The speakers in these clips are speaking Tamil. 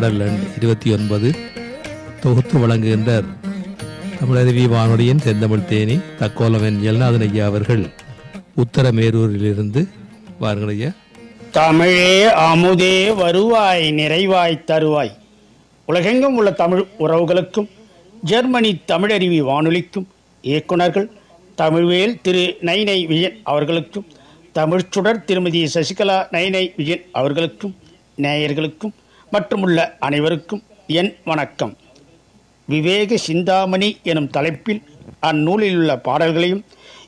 பாடல் இருபத்தி ஒன்பது தொகுத்து வழங்குகின்றார் தமிழருவி வானொலியின் செந்தமிழ் தேனி தக்கோலவன் எல்நாதன் ஐயா அவர்கள் உத்தரமேரூரிலிருந்து வாருங்கள் ஐயா. தமிழே அமுதே வருவாய் நிறைவாய் தருவாய். உலகெங்கும் உள்ள தமிழ் உறவுகளுக்கும் ஜெர்மனி தமிழருவி வானொலிக்கும் இயக்குனர்கள் தமிழ்வேல் திரு நைனை விஜயன் அவர்களுக்கும் தமிழ்ச்சுடர் திருமதி சசிகலா நைனை விஜயன் அவர்களுக்கும் நேயர்களுக்கும் மற்றுமுள்ள அனைவருக்கும் என் வணக்கம். விவேக சிந்தாமணி எனும் தலைப்பில் அந்நூலில் உள்ள பாடல்களையும்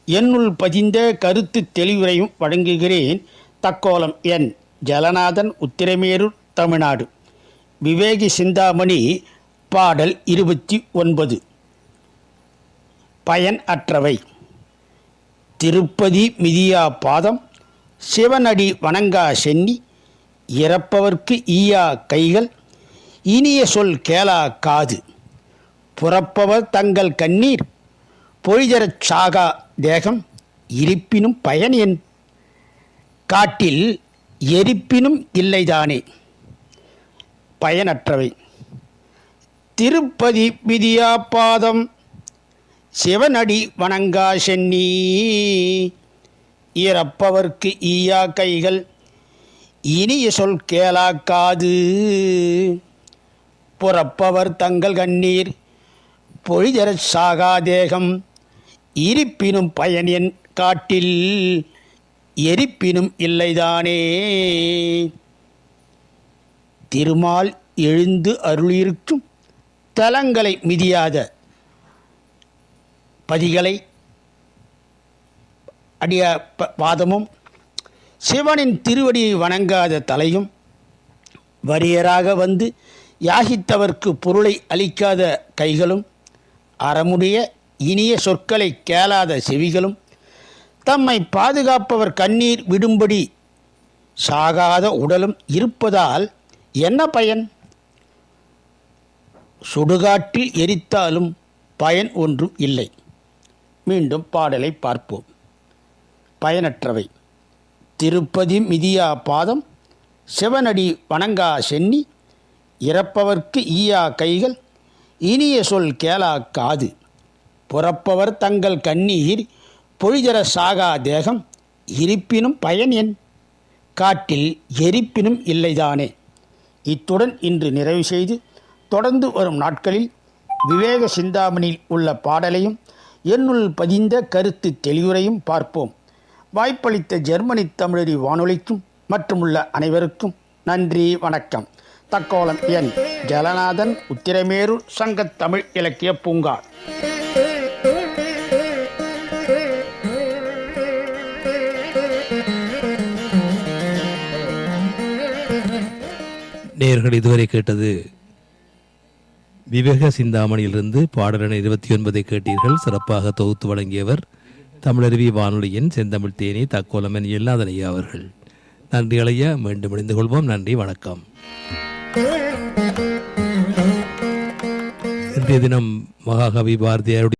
என்னுள் பதிந்த கருத்து தெளிவுரையும் வழங்குகிறேன் தக்கோலம் என் ஜலநாதன் உத்திரமேரூர் தமிழ்நாடு. விவேகி சிந்தாமணி பாடல் இருபத்தி ஒன்பது. பயன் அற்றவை. திருப்பதி மிதியா பாதம் சிவனடி வணங்கா சென்னி இறப்பவர்க்கு ஈயா கைகள் இனிய சொல் கேளா காது. புறப்பவர் தங்கள் கண்ணீர் பொழிதரச் சாகா தேகம் இருப்பினும் பயன் என் காட்டில் எரிப்பினும் இல்லைதானே. பயனற்றவை. திருப்பதி விதியா பாதம் சிவனடி வணங்கா சென்னி. இறப்பவர்க்கு ஈயா கைகள் இனிய சொல் கேளாக்காது. புறப்பவர் தங்கள் கண்ணீர் பொழிதரச் சாகாதேகம் இருப்பினும் பயன் என் காட்டில் எரிப்பினும் இல்லைதானே. திருமால் எழுந்து அருளியிருக்கும் தலங்களை மிதியாத பதிகளை அடிய வாதமும் பாதமும் சிவனின் திருவடியை வணங்காத தலையும் வரியராக வந்து யாகித்தவர்க்கு பொருளை அளிக்காத கைகளும் அறமுடைய இனிய சொற்களை கேளாத செவிகளும் தம்மை பாதுகாப்பவர் கண்ணீர் விடும்படி சாகாத உடலும் இருப்பதால் என்ன பயன்? சுடுகாட்டில் எரித்தாலும் பயன் ஒன்றும் இல்லை. மீண்டும் பாடலை பார்ப்போம். பயனற்றவை. திருப்பதி மிதியா பாதம் சிவனடி வணங்கா சென்னி இறப்பவர்க்கு ஈயா கைகள் இனிய சொல் கேளா காது. புறப்பவர் தங்கள் கண்ணீர் பொழிதர சாகா தேகம் இருப்பினும் பயன் என். காட்டில் எரிப்பினும் இல்லைதானே. இத்துடன் இன்று நிறைவு செய்து தொடர்ந்து வரும் நாட்களில் விவேக சிந்தாமணியில் உள்ள பாடலையும் என்னுள் பதிந்த கருத்து தெளிவுரையும் பார்ப்போம். வாய்ப்பளித்த ஜெர்மனி தமிழறி வானொலிக்கும் மற்றும் உள்ள அனைவருக்கும் நன்றி வணக்கம். தக்கோலம் என். ஜலநாதன் உத்திரமேரூர் சங்கத்தமிழ் இலக்கிய பூங்கா. நேர்கள் இதுவரை கேட்டது விவேக சிந்தாமணியிலிருந்து பாடலின் இருபத்தி ஒன்பதை கேட்டீர்கள். சிறப்பாக தொகுத்து வழங்கியவர் தமிழருவி வானொலியின் செந்தமிழ் தேனி தக்கோலமன் எல்லாதன் ஐயா அவர்கள். நன்றி அலையா மீண்டும் இணைந்து கொள்வோம். நன்றி வணக்கம். இன்றைய தினம் மகாகவி பாரதியாருடைய